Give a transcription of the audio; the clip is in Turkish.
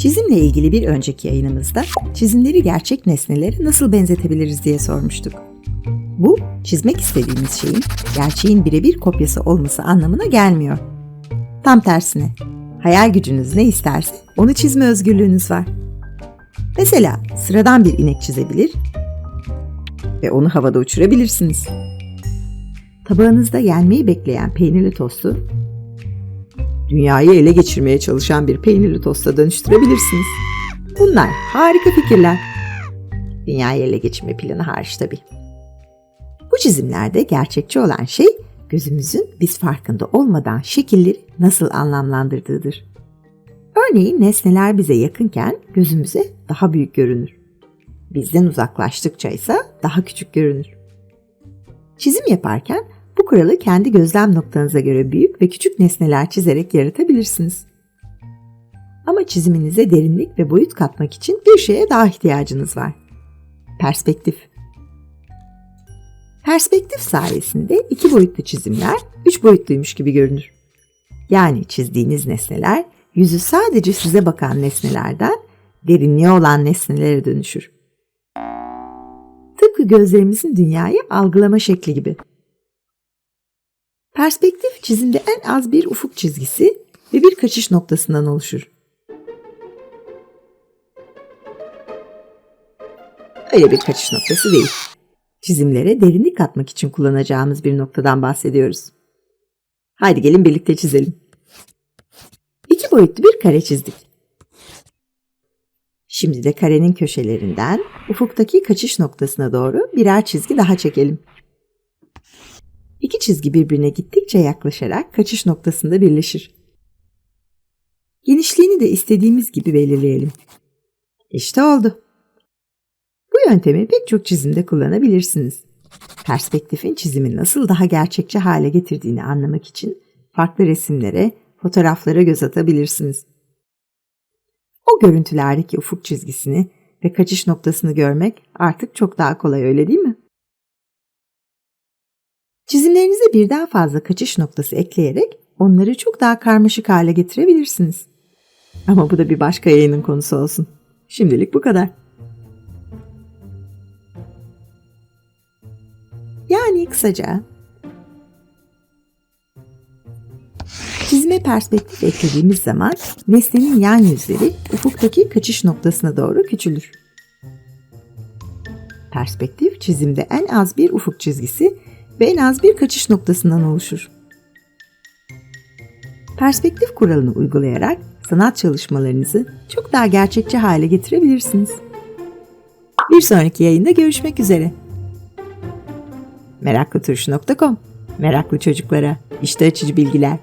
Çizimle ilgili bir önceki yayınımızda çizimleri gerçek nesnelere nasıl benzetebiliriz diye sormuştuk. Bu, çizmek istediğimiz şeyin gerçeğin birebir kopyası olması anlamına gelmiyor. Tam tersine, hayal gücünüz ne isterse onu çizme özgürlüğünüz var. Mesela sıradan bir inek çizebilir ve onu havada uçurabilirsiniz. Tabağınızda yenmeyi bekleyen peynirli tostu dünyayı ele geçirmeye çalışan bir peynirli tosta dönüştürebilirsiniz. Bunlar harika fikirler. Dünyayı ele geçirme planı hariç tabii. Bu çizimlerde gerçekçi olan şey gözümüzün biz farkında olmadan şekilleri nasıl anlamlandırdığıdır. Örneğin nesneler bize yakınken gözümüze daha büyük görünür. Bizden uzaklaştıkça ise daha küçük görünür. Çizim yaparken bu kuralı kendi gözlem noktanıza göre büyük ve küçük nesneler çizerek yaratabilirsiniz. Ama çiziminize derinlik ve boyut katmak için bir şeye daha ihtiyacınız var. Perspektif. Perspektif sayesinde iki boyutlu çizimler üç boyutluymuş gibi görünür. Yani çizdiğiniz nesneler yüzü sadece size bakan nesnelerden derinliği olan nesnelere dönüşür. Tıpkı gözlerimizin dünyayı algılama şekli gibi. Perspektif çizimde en az bir ufuk çizgisi ve bir kaçış noktasından oluşur. Öyle bir kaçış noktası değil. Çizimlere derinlik katmak için kullanacağımız bir noktadan bahsediyoruz. Haydi gelin birlikte çizelim. İki boyutlu bir kare çizdik. Şimdi de karenin köşelerinden ufuktaki kaçış noktasına doğru birer çizgi daha çekelim. İki çizgi birbirine gittikçe yaklaşarak kaçış noktasında birleşir. Genişliğini de istediğimiz gibi belirleyelim. İşte oldu. Bu yöntemi pek çok çizimde kullanabilirsiniz. Perspektifin çizimi nasıl daha gerçekçi hale getirdiğini anlamak için farklı resimlere, fotoğraflara göz atabilirsiniz. O görüntülerdeki ufuk çizgisini ve kaçış noktasını görmek artık çok daha kolay öyle değil mi? Çizimlerinize birden fazla kaçış noktası ekleyerek onları çok daha karmaşık hale getirebilirsiniz. Ama bu da bir başka yayının konusu olsun. Şimdilik bu kadar. Yani kısaca çizime perspektif eklediğimiz zaman nesnenin yan yüzleri ufuktaki kaçış noktasına doğru küçülür. Perspektif çizimde en az bir ufuk çizgisi ve en az bir kaçış noktasından oluşur. Perspektif kuralını uygulayarak sanat çalışmalarınızı çok daha gerçekçi hale getirebilirsiniz. Bir sonraki yayında görüşmek üzere. Meraklıturşu.com Meraklı çocuklara işte açıcı bilgiler.